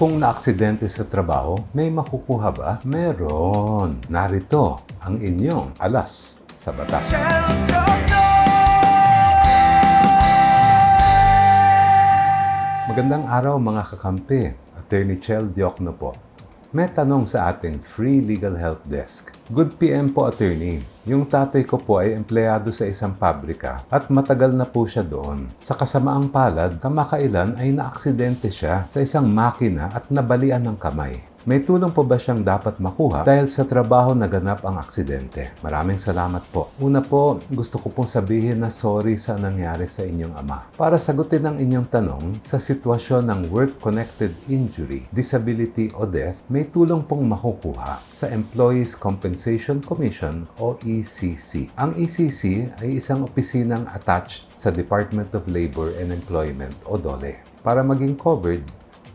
Kung naaksidente sa trabaho, may makukuha ba? Meron. Narito ang inyong alas sa batas. Magandang araw mga kakampi. Attorney Chel Diokno po. May tanong sa ating free legal help desk. Good PM po, attorney. Yung tatay ko po ay empleyado sa isang pabrika at matagal na po siya doon. Sa kasamaang palad, kamakailan ay naaksidente siya sa isang makina at nabalian ng kamay. May tulong po ba siyang dapat makuha dahil sa trabaho naganap ang aksidente? Maraming salamat po. Una po, gusto ko pong sabihin na sorry sa nangyari sa inyong ama. Para sagutin ang inyong tanong, sa sitwasyon ng work-connected injury, disability o death, may tulong pong makukuha sa Employees Compensation Commission o ECC. Ang ECC ay isang opisinang attached sa Department of Labor and Employment o DOLE para maging covered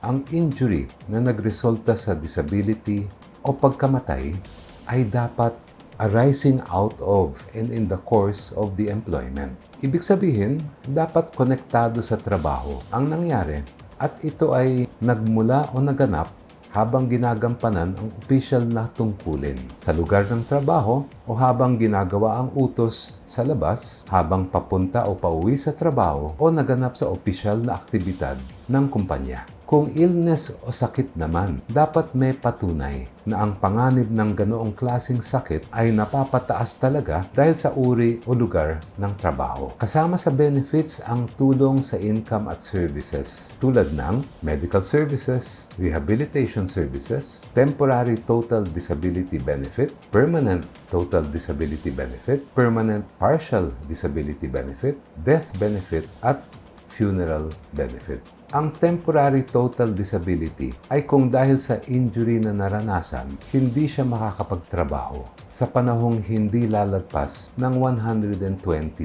ang injury na nagresulta sa disability o pagkamatay ay dapat arising out of and in the course of the employment. Ibig sabihin, dapat konektado sa trabaho ang nangyari at ito ay nagmula o naganap habang ginagampanan ang opisyal na tungkulin sa lugar ng trabaho o habang ginagawa ang utos sa labas, habang papunta o pauwi sa trabaho o naganap sa opisyal na aktibidad ng kumpanya. Kung illness o sakit naman, dapat may patunay na ang panganib ng ganoong klasing sakit ay napapataas talaga dahil sa uri o lugar ng trabaho. Kasama sa benefits ang tulong sa income at services tulad ng medical services, rehabilitation services, temporary total disability benefit, permanent total disability benefit, permanent partial disability benefit, death benefit, at funeral benefit. Ang temporary total disability ay kung dahil sa injury na naranasan, hindi siya makakapagtrabaho sa panahong hindi lalagpas ng 120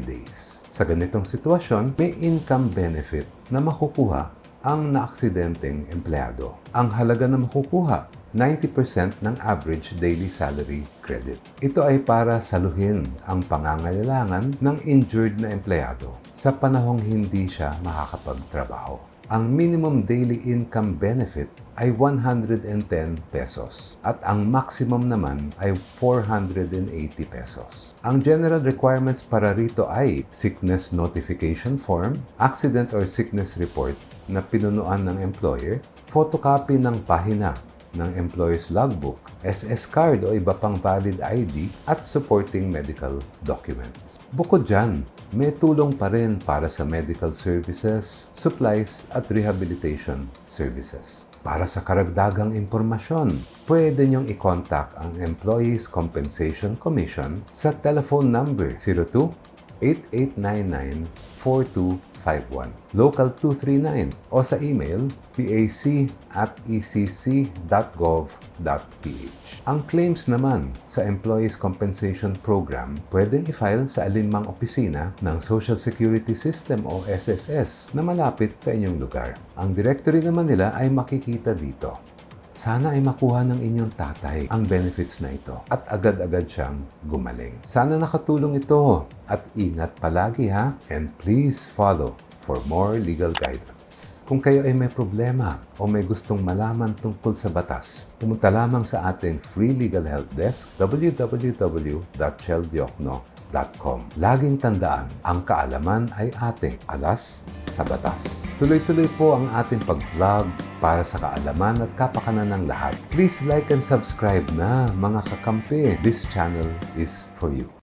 days. Sa ganitong sitwasyon, may income benefit na makukuha ang naaksidenteng empleyado. Ang halaga na makukuha 90% ng average daily salary credit. Ito ay para saluhin ang pangangailangan ng injured na empleyado sa panahong hindi siya makakapagtrabaho. Ang minimum daily income benefit ay 110 pesos at ang maximum naman ay 480 pesos. Ang general requirements para rito ay sickness notification form, accident or sickness report na pinunuan ng employer, photocopy ng pahina ng employer's logbook, SS card o iba pang valid ID at supporting medical documents. Bukod dyan, may tulong pa rin para sa medical services, supplies at rehabilitation services. Para sa karagdagang impormasyon, pwede niyong i-contact ang Employees Compensation Commission sa telephone number 02 8899 4251 Local 239 o sa email pac at ecc.gov.ph. Ang claims naman sa Employees Compensation Program pwedeng i-file sa alinmang opisina ng Social Security System o SSS na malapit sa inyong lugar. Ang directory naman nila ay makikita dito. Sana ay makuha ng inyong tatay ang benefits na ito at agad-agad siyang gumaling. Sana nakatulong ito at ingat palagi ha and please follow for more legal guidance. Kung kayo ay may problema o may gustong malaman tungkol sa batas, pumunta lamang sa ating free legal help desk www.cheldiokno.com. Laging tandaan, ang kaalaman ay ating alas sa batas. Tuloy-tuloy po ang ating pag-vlog para sa kaalaman at kapakanan ng lahat. Please like and subscribe na mga kakampi. This channel is for you.